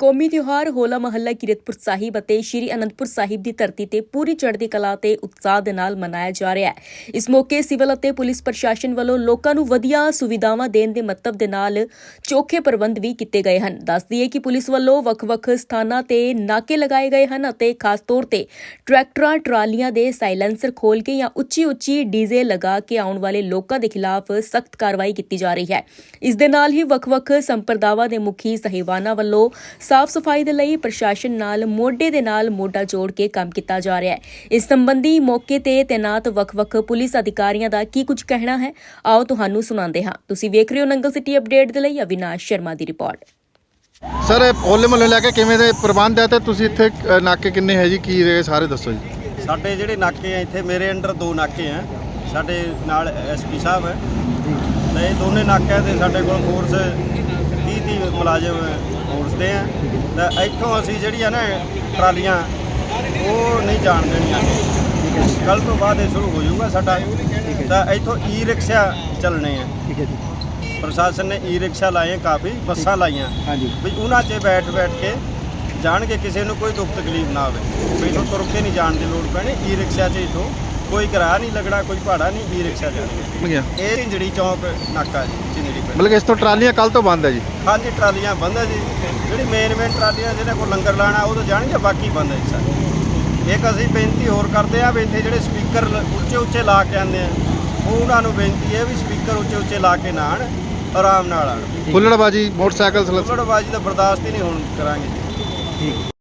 ਕੌਮੀ ਤਿਉਹਾਰ ਹੋਲਾ ਮਹੱਲਾ ਕਿਰਤਪੁਰ ਸਾਹਿਬ ਅਤੇ ਸ਼੍ਰੀ ਅਨੰਦਪੁਰ ਸਾਹਿਬ ਦੀ ਧਰਤੀ ਤੇ ਪੂਰੀ ਚੜ੍ਹਦੀ ਕਲਾ ਤੇ ਉਤਸ਼ਾਹ ਦੇ ਨਾਲ ਮਨਾਇਆ ਜਾ ਰਿਹਾ ਹੈ। ਇਸ ਮੌਕੇ ਸਿਵਲ ਅਤੇ ਪੁਲਿਸ ਪ੍ਰਸ਼ਾਸਨ ਵੱਲੋਂ ਲੋਕਾਂ ਨੂੰ ਵਧੀਆ ਸੁਵਿਧਾਵਾਂ ਦੇਣ ਦੇ ਮਤਲਬ ਦੇ ਨਾਲ ਚੋਖੇ ਪ੍ਰਬੰਧ ਵੀ ਕੀਤੇ ਗਏ ਹਨ। ਦੱਸਦੀ ਦਈਏ ਕਿ ਪੁਲਿਸ ਵੱਲੋਂ ਵੱਖ-ਵੱਖ ਸਥਾਨਾਂ ਤੇ ਨਾਕੇ ਲਗਾਏ ਗਏ ਹਨ ਅਤੇ ਖਾਸ ਤੌਰ ਤੇ ਟਰੈਕਟਰਾਂ, ਟਰਾਲੀਆਂ ਦੇ ਸਾਇਲੈਂਸਰ ਖੋਲ ਕੇ ਜਾਂ ਉੱਚੀ-ਉੱਚੀ ਡੀਜ਼ੇ ਲਗਾ ਕੇ ਆਉਣ ਵਾਲੇ ਲੋਕਾਂ ਦੇ ਖਿਲਾਫ ਸਖਤ ਕਾਰਵਾਈ ਕੀਤੀ ਜਾ ਰਹੀ ਹੈ। ਇਸ ਦੇ ਨਾਲ ਹੀ ਵੱਖ-ਵੱਖ ਸੰਪਰਦਾਵਾਂ ਦੇ ਮੁਖੀ ਸਹਿਬਾਨਾਂ ਵੱਲੋਂ ਸਾਫ਼ ਸਫ਼ਾਈ ਦੇ ਲਈ ਪ੍ਰਸ਼ਾਸਨ ਨਾਲ ਮੋਢੇ ਦੇ ਨਾਲ ਮੋਢਾ ਜੋੜ ਕੇ ਕੰਮ ਕੀਤਾ ਜਾ ਰਿਹਾ ਹੈ। ਇਸ ਸੰਬੰਧੀ ਮੌਕੇ ਤੇ ਤੈਨਾਤ ਵੱਖ-ਵੱਖ ਪੁਲਿਸ ਅਧਿਕਾਰੀਆਂ ਦਾ ਕੀ ਕੁਝ ਕਹਿਣਾ ਹੈ ਆਓ ਤੁਹਾਨੂੰ ਸੁਣਾਉਂਦੇ ਹਾਂ। ਤੁਸੀਂ ਵੇਖ ਰਹੇ ਹੋ ਨੰਗਲ ਸਿਟੀ ਅਪਡੇਟ ਦੇ ਲਈ ਅਵਿਨਾਸ਼ ਸ਼ਰਮਾ ਦੀ ਰਿਪੋਰਟ। ਸਰ ਇਹ ਹੋਲੇ ਮਹੱਲੇ ਲੈ ਕੇ ਕਿਵੇਂ ਦੇ ਪ੍ਰਬੰਧ ਹੈ ਤੇ ਤੁਸੀਂ ਇੱਥੇ ਅ, ਨਾਕੇ ਕਿੰਨੇ ਹੈ ਜੀ? ਕੀ ਰਹੇ ਸਾਰੇ ਦੱਸੋ ਜੀ। ਸਾਡੇ ਜਿਹੜੇ ਨਾਕੇ ਆ ਇੱਥੇ ਮੇਰੇ ਅੰਡਰ ਦੋ ਨਾਕੇ ਆ। ਸਾਡੇ ਨਾਲ ਐਸਪੀ ਸਾਹਿਬ ਹੈ। ਤੇ ਇਹ ਦੋਨੇ ਨਾਕਿਆਂ ਤੇ ਸਾਡੇ ਕੋਲ ਫੋਰਸ 30 30 ਮੁਲਾਜ਼ਮ ਫੋਰਸ ਦੇ ਆ। ਤਾਂ ਇੱਥੋਂ ਅਸੀਂ ਜਿਹੜੀਆਂ ਨਾ ਟਰਾਲੀਆਂ ਉਹ ਨਹੀਂ ਜਾਣ ਦੇਣੀਆਂ। ਕੱਲ ਤੋਂ ਬਾਅਦ ਇਹ ਸ਼ੁਰੂ ਹੋ ਜਾਊਗਾ ਸਾਡਾ। ਤਾਂ ਇੱਥੋਂ ਈ ਰਿਕਸ਼ਾ ਚੱਲਣੇ ਆ। ਠੀਕ ਹੈ ਜੀ। ਪ੍ਰਸ਼ਾਸਨ ਨੇ ਈ ਰਿਕਸ਼ਾ ਲਾਏ ਕਾਫੀ ਬੱਸਾਂ ਲਾਈਆਂ। ਹਾਂਜੀ। ਵੀ ਉਹਨਾਂ 'ਚ ਬੈਠ ਬੈਠ ਕੇ ਜਾਣਗੇ ਕਿਸੇ ਨੂੰ ਕੋਈ ਦੁੱਖ ਤਕਲੀਫ ਨਾ ਹੋਵੇ। ਵੀ ਇੱਥੋਂ ਤੁਰ ਕੇ ਨਹੀਂ ਜਾਣ ਦੀ ਲੋੜ ਪੈਣੀ। ਈ ਰਿਕਸ਼ਾ 'ਚ ਇੱਥੋਂ ਕੋਈ ਕਿਰਾਇਆ ਨਹੀਂ ਲੱਗਣਾ ਕੋਈ ਭਾੜਾ ਨਹੀਂ ਈ ਰਿਕਸ਼ਾ ਮਿਲ ਗਿਆ ਇਹ ਝਿੰਜੜੀ ਚੌਂਕ ਨਾਕਾ ਜੀ ਝਿੰਜੜੀ ਪਿੰਡ। ਮਤਲਬ ਕਿ ਇਸ ਤੋਂ ਟਰਾਲੀਆਂ ਕੱਲ ਤੋਂ ਬੰਦ ਹੈ ਜੀ? ਹਾਂਜੀ ਟਰਾਲੀਆਂ ਬੰਦ ਹੈ ਜੀ। ਜਿਹੜੀ ਮੇਨ ਮੇਨ ਟਰਾਲੀਆਂ ਜਿਹਨਾਂ ਕੋਲ ਲੰਗਰ ਲਾਣਾ ਉਹ ਤਾਂ ਜਾਣਗੇ ਬਾਕੀ ਬੰਦ ਹੈ ਜੀ ਸਾਰੇ। ਇੱਕ ਅਸੀਂ ਬੇਨਤੀ ਹੋਰ ਕਰਦੇ ਆ ਵੀ ਇੱਥੇ ਜਿਹੜੇ ਸਪੀਕਰ ਉੱਚੇ ਉੱਚੇ ਲਾ ਕੇ ਆਉਂਦੇ ਆ ਉਹ ਉਹਨਾਂ ਨੂੰ ਬੇਨਤੀ ਹੈ ਵੀ ਸਪੀਕਰ ਉੱਚੇ ਉੱਚੇ ਲਾ ਕੇ ਨਾ ਆਉਣ ਆਰਾਮ ਨਾਲ ਆਉਣ। ਹੁੱਲੜਬਾਜੀ ਮੋਟਰਸਾਈਕਲ ਸਲੈਂਸਰ ਹੁੱਲੜਬਾਜੀ ਦਾ ਬਰਦਾਸ਼ਤ ਹੀ ਨਹੀਂ ਹੁਣ ਕਰਾਂਗੇ ਜੀ। ਠੀਕ।